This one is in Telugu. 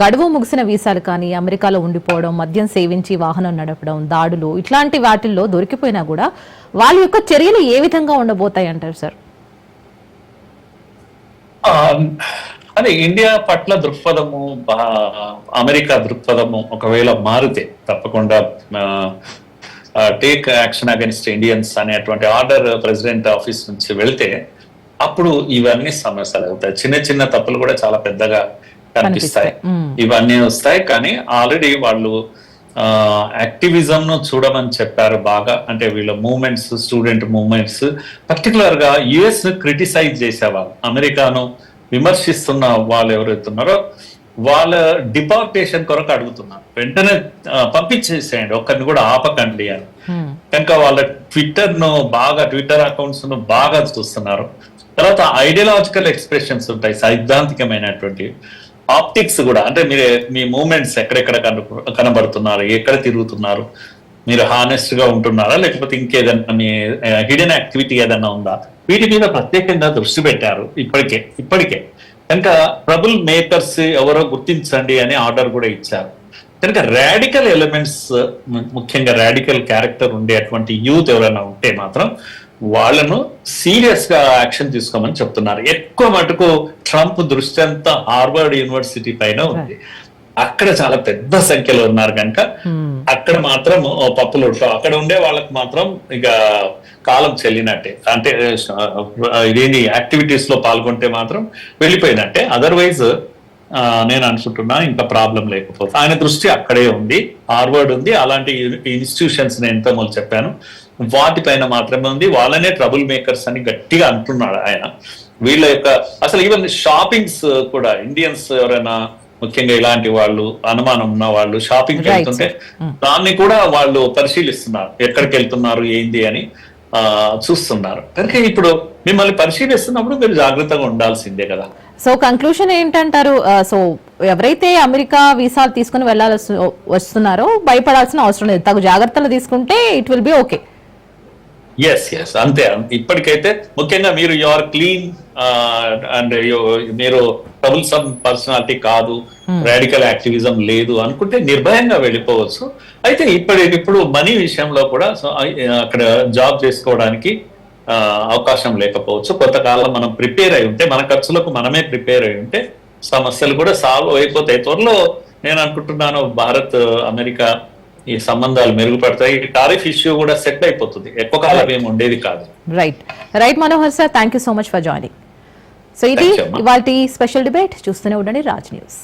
గడువు ముగిసిన వీసాలు కానీ అమెరికాలో ఉండిపోవడం మద్యం సేవించి వాహనం నడపడం దాడులు ఇట్లాంటి వాటిల్లో దొరికిపోయినా కూడా వాళ్ళ యొక్క చర్యలు ఏ విధంగా ఉండబోతాయి అంటారు సార్? అదే ఇండియా పట్ల దృక్పథము అమెరికా దృక్పథము ఒకవేళ మారితే తప్పకుండా టేక్ యాక్షన్ అగెన్స్ట్ ఇండియన్స్ అనేటువంటి ఆర్డర్ ప్రెసిడెంట్ ఆఫీస్ నుంచి వెళ్తే అప్పుడు ఇవన్నీ సమస్యలు అవుతాయి. చిన్న చిన్న తప్పులు కూడా చాలా పెద్దగా కనిపిస్తాయి. ఇవన్నీ వస్తాయి కానీ ఆల్రెడీ వాళ్ళు యాక్టివిజం ను చూడమని చెప్పారు బాగా. అంటే వీళ్ళ మూమెంట్స్ స్టూడెంట్ మూమెంట్స్ పర్టికులర్గా యుఎస్ను క్రిటిసైజ్ చేసేవాళ్ళు. అమెరికాను విమర్శిస్తున్న వాళ్ళు ఎవరైతే ఉన్నారో వాళ్ళ డిపార్టేషన్ కొరకు అడుగుతున్నారు. వెంటనే పంపించేసేయండి ఒక్కరిని కూడా ఆపకండి అని. కనుక వాళ్ళ ట్విట్టర్ను బాగా ట్విట్టర్ అకౌంట్స్ను బాగా చూస్తున్నారు. తర్వాత ఐడియాలజికల్ ఎక్స్ప్రెషన్స్ ఉంటాయి సైద్ధాంతికమైనటువంటి. ఆప్టిక్స్ కూడా అంటే మీరు మీ మూమెంట్స్ ఎక్కడెక్కడ కనబడుతున్నారు ఎక్కడ తిరుగుతున్నారు మీరు హానెస్ట్గా ఉంటున్నారా లేకపోతే ఇంకేదన్నా మీ హిడెన్ యాక్టివిటీ ఏదన్నా ఉందా? వీటి మీద ప్రత్యేకంగా దృష్టి పెట్టారు ఇప్పటికే ఇప్పటికే. కనుక ట్రబుల్ మేకర్స్ ఎవరో గుర్తించండి అని ఆర్డర్ కూడా ఇచ్చారు. కనుక రాడికల్ ఎలిమెంట్స్ ముఖ్యంగా రాడికల్ క్యారెక్టర్ ఉండేటువంటి యూత్ ఎవరైనా ఉంటే మాత్రం వాళ్ళను సీరియస్గా యాక్షన్ తీసుకోమని చెప్తున్నారు. ఎక్కువ మటుకు ట్రంప్ దృష్టి అంతా హార్వర్డ్ యూనివర్సిటీ పైన ఉంది. అక్కడ చాలా పెద్ద సంఖ్యలో ఉన్నారు కనుక హ్మ్. అక్కడ మాత్రం పప్పులు. అక్కడ ఉండే వాళ్ళకి మాత్రం ఇక కాలం చెల్లినట్టే. అంటే ఆ, ఇదేంటి యాక్టివిటీస్లో పాల్గొంటే మాత్రం వెళ్ళిపోయినట్టే. అదర్వైజ్ నేను అనుకుంటున్నా ఇంకా ప్రాబ్లం లేకపోతే. ఆయన దృష్టి అక్కడే ఉంది హార్వర్డ్ ఉంది. అలాంటి ఇన్స్టిట్యూషన్స్ నేను ఎంతో మొదలు చెప్పాను. వాటిపైన మాత్రమే ఉంది. వాళ్ళనే ట్రబుల్ మేకర్స్ అని గట్టిగా అంటున్నాడు ఆయన. వీళ్ళ యొక్క అసలు ఈవెన్ షాపింగ్స్ కూడా ఇండియన్స్ ఎవరైనా ముఖ్యంగా ఇలాంటి వాళ్ళు అనుమానం ఉన్న వాళ్ళు షాపింగ్ వెళ్తుంటే sir. దాన్ని కూడా వాళ్ళు పరిశీలిస్తున్నారు. ఎక్కడికి వెళ్తున్నారు ఏంది అని ఆ చూస్తున్నారు. కనుక ఇప్పుడు మిమ్మల్ని పరిశీలిస్తున్నప్పుడు మీరు జాగ్రత్తగా ఉండాల్సిందే కదా. సో కంక్లూషన్ ఏంటంటారు? సో ఎవరైతే అమెరికా వీసాలు తీసుకుని వెళ్ళాల్సి వస్తున్నారో భయపడాల్సిన అవసరం లేదు. తగు జాగ్రత్తలు తీసుకుంటే it will be okay yes yes అంతే. ఇప్పటికైతే ముఖ్యంగా మీరు యువర్ క్లీన్ అండ్ మీరు ట్రబుల్సమ్ పర్సనాలిటీ కాదు రాడికల్ యాక్టివిజం లేదు అనుకుంటే నిర్భయంగా వెళ్ళిపోవచ్చు. అయితే ఇప్పటి ఇప్పుడు మనీ విషయంలో కూడా అక్కడ జాబ్ చేసుకోవడానికి అవకాశం లేకపోవచ్చు. కొంతకాలం మనం ప్రిపేర్ అయి ఉంటే మన ఖర్చులకు మనమే ప్రిపేర్ అయి ఉంటే సమస్యలు కూడా సాల్వ్ అయిపోతాయి. త్వరలో నేను అనుకుంటున్నాను భారత్ అమెరికా ఈ సంబంధాలు మెరుగుపడతాయి. టారిఫ్ ఇష్యూ కూడా సెట్ అయిపోతుంది. ఎక్కువ కాలం ఏమి ఉండేది కాదు. Right right Manohar sir thank you so much for joining so ఇది. ఇవాళ స్పెషల్ డిబేట్ చూస్తూనే ఉండండి. రాజ్ న్యూస్